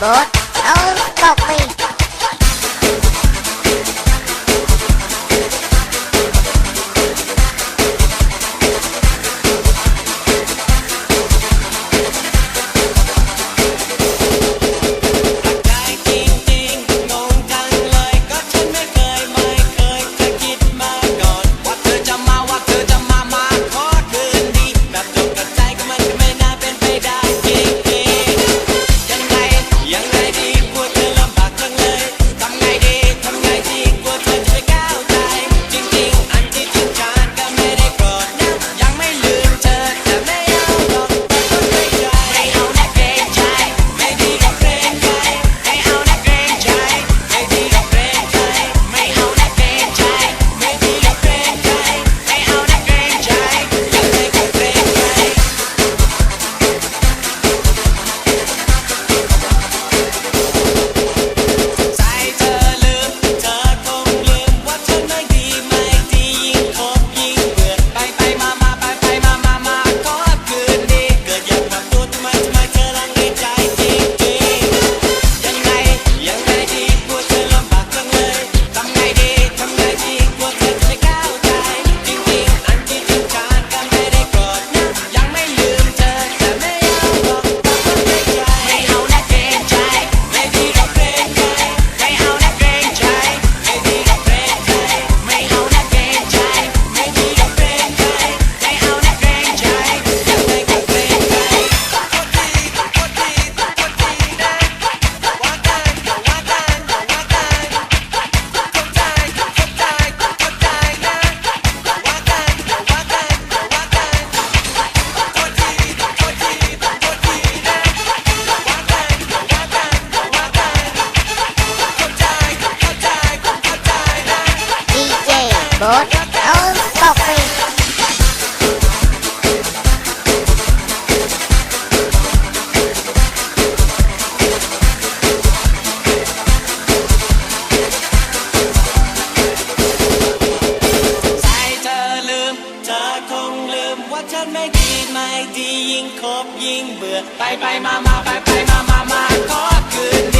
Lord, don't stop me. ถแล้วตกไปฉันไม่ดีไม่ดียิงคบยิงเบื่อไปไปมามาไปไปมามามาขอคืนดี